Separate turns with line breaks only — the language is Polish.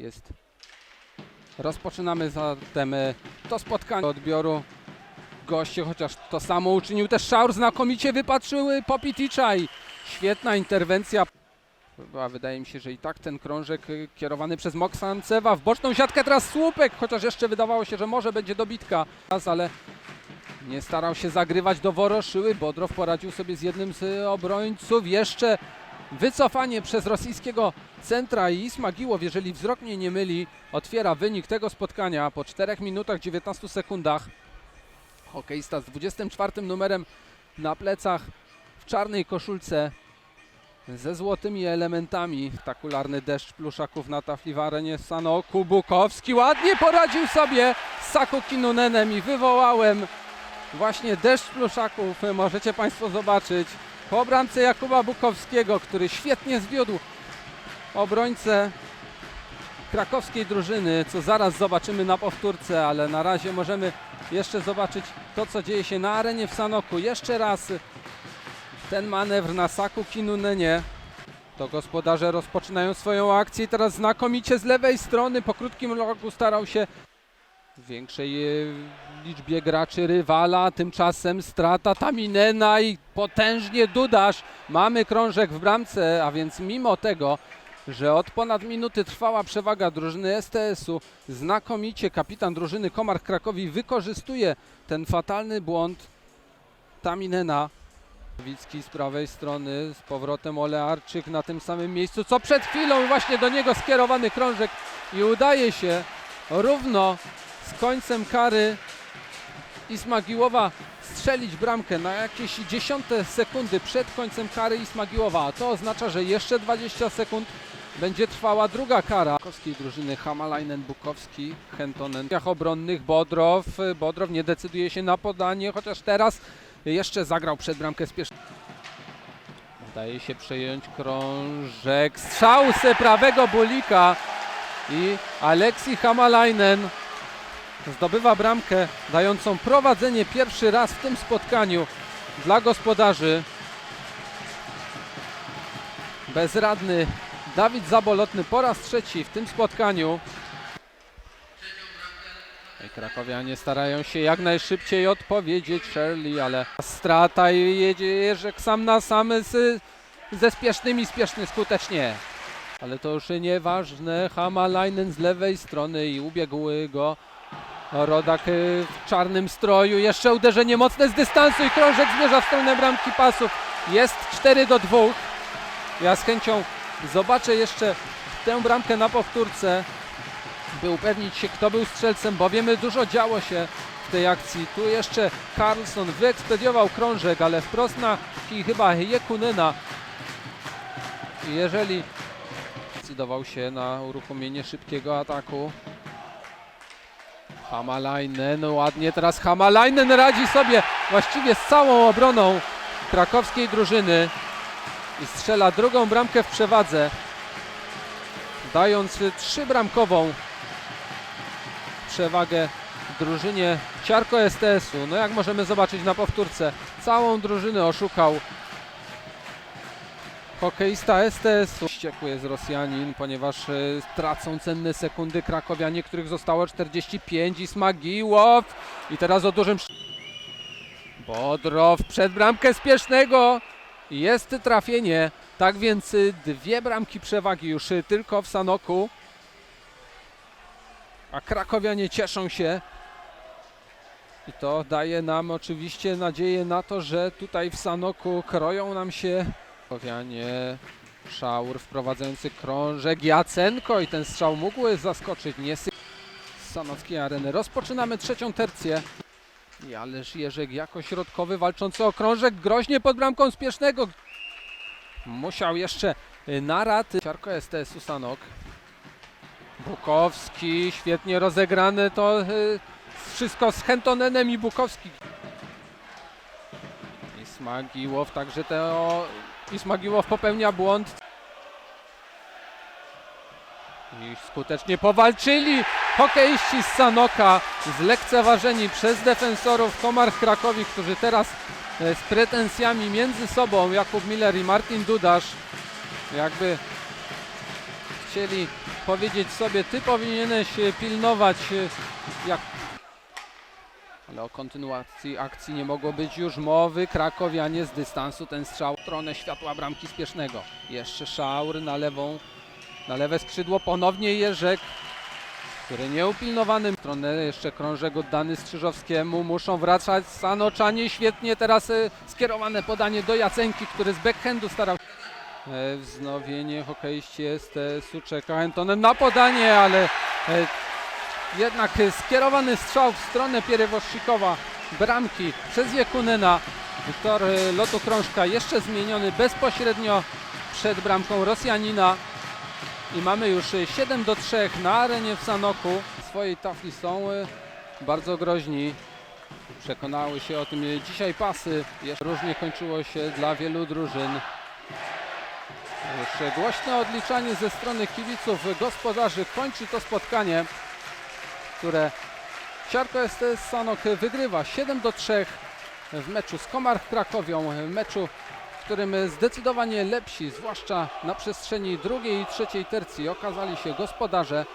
jest. Rozpoczynamy zatem e, to spotkanie odbioru goście, chociaż to samo uczynił też Szaur, znakomicie wypatrzyły Popiticza i świetna interwencja. Chyba wydaje mi się, że i tak ten krążek y, kierowany przez Moksancewa w boczną siatkę, teraz słupek, chociaż jeszcze wydawało się, że może będzie dobitka, ale nie starał się zagrywać do Woroszyły. Bodrow poradził sobie z jednym z obrońców. Jeszcze wycofanie przez rosyjskiego centra i Ismagiłow, jeżeli wzrok mnie nie myli, otwiera wynik tego spotkania po 4 minutach 19 sekundach. Hokeista z 24 numerem na plecach w czarnej koszulce ze złotymi elementami. Spektakularny deszcz pluszaków na tafli w arenie Sanoku. Bukowski ładnie poradził sobie z Saku Kinunenem i wywołałem właśnie deszcz pluszaków. Możecie Państwo zobaczyć po bramce Jakuba Bukowskiego, który świetnie zwiódł obrońcę krakowskiej drużyny, co zaraz zobaczymy na powtórce, ale na razie możemy jeszcze zobaczyć to, co dzieje się na arenie w Sanoku. Jeszcze raz ten manewr na Saku Kinunenie. To gospodarze rozpoczynają swoją akcję i teraz znakomicie z lewej strony po krótkim rogu starał się większej e, liczbie graczy rywala. Tymczasem strata Taminena i potężnie Dudasz. Mamy krążek w bramce, a więc mimo tego, że od ponad minuty trwała przewaga drużyny STS-u, znakomicie kapitan drużyny Komar Krakowi wykorzystuje ten fatalny błąd Taminena. Wicki z prawej strony, z powrotem Olearczyk na tym samym miejscu, co przed chwilą właśnie do niego skierowany krążek i udaje się równo z końcem kary Ismagiłowa strzelić bramkę na jakieś dziesiąte sekundy przed końcem kary Ismagiłowa, a to oznacza, że jeszcze 20 sekund będzie trwała druga kara. Krakowskiej drużyny Hamalainen, Bukowski, Hentonen. W obronnych Bodrow. Bodrow nie decyduje się na podanie, chociaż teraz jeszcze zagrał przed bramkę spiesznie. Udaje się przejąć krążek. Strzał z prawego bulika i Aleksi Hamalainen zdobywa bramkę dającą prowadzenie pierwszy raz w tym spotkaniu dla gospodarzy. Bezradny Dawid Zabolotny po raz trzeci w tym spotkaniu. I Krakowianie starają się jak najszybciej odpowiedzieć Shirley, ale strata i jedzie Jerzek sam na sam z, ze spiesznymi, spieszny skutecznie. Ale to już nieważne, Hamalainen z lewej strony i ubiegł go Rodak y, w czarnym stroju, jeszcze uderzenie mocne z dystansu i krążek zmierza w stronę bramki pasów. Jest 4 do 2. Ja z chęcią zobaczę jeszcze tę bramkę na powtórce, by upewnić się, kto był strzelcem, bo wiemy, dużo działo się w tej akcji. Tu jeszcze Carlson wyekspediował krążek, ale wprost na chyba Jekunena. I Jeżeli zdecydował się na uruchomienie szybkiego ataku. Hamalainen, ładnie teraz Hamalainen radzi sobie właściwie z całą obroną krakowskiej drużyny i strzela drugą bramkę w przewadze, dając trzybramkową przewagę drużynie Ciarko STS-u. No jak możemy zobaczyć na powtórce, całą drużynę oszukał hokeista STS-u. Wściekły jest Rosjanin, ponieważ e, tracą cenne sekundy krakowianie, których zostało 45 i Smagiłow. I teraz o dużym... Bodrow przed bramkę spiesznego. Jest trafienie. Tak więc y, dwie bramki przewagi już y, tylko w Sanoku. A krakowianie cieszą się. I to daje nam oczywiście nadzieję na to, że tutaj w Sanoku kroją nam się krakowianie. Szaur wprowadzający krążek. Jacenko i ten strzał mógł zaskoczyć. Nie z Sanockiej areny. Rozpoczynamy trzecią tercję. I ależ Jerzek jako środkowy walczący o krążek groźnie pod bramką spiesznego. Musiał jeszcze y, na raty. Ciarko STS-u Sanok. Bukowski, świetnie rozegrane to y, wszystko z Hentonenem i Bukowski. Ismagiłow, także to Ismagiłow popełnia błąd. I skutecznie powalczyli hokeiści z Sanoka, zlekceważeni przez defensorów Komar Krakowi, którzy teraz e, z pretensjami między sobą, Jakub Miller i Martin Dudasz, jakby chcieli powiedzieć sobie, ty powinieneś e, pilnować e, jak... Ale o kontynuacji akcji nie mogło być już mowy. Krakowianie z dystansu ten strzał w stronę światła bramki spiesznego. Jeszcze Szaur na lewą, na lewe skrzydło. Ponownie Jerzek, który nieupilnowany. W stronę jeszcze krążek oddany Strzyżowskiemu. Muszą wracać Sanoczanie. Świetnie teraz e, skierowane podanie do Jacenki, który z backhandu starał E, Wznowienie hokeiści jest e, Suczek Antonem na podanie, ale e, jednak e, skierowany strzał w stronę Pierewoszczykowa bramki przez Jekunena. Tor e, lotu krążka jeszcze zmieniony bezpośrednio przed bramką Rosjanina. I mamy już e, 7 do 3 na arenie w Sanoku. Swojej tafli są bardzo groźni. Przekonały się o tym dzisiaj pasy. Jeszcze różnie kończyło się dla wielu drużyn. Już głośne odliczanie ze strony kibiców gospodarzy kończy to spotkanie, które Siarko STS Sanok wygrywa 7 do 3 w meczu z Komar Krakowią, meczu, w którym zdecydowanie lepsi, zwłaszcza na przestrzeni drugiej i trzeciej tercji okazali się gospodarze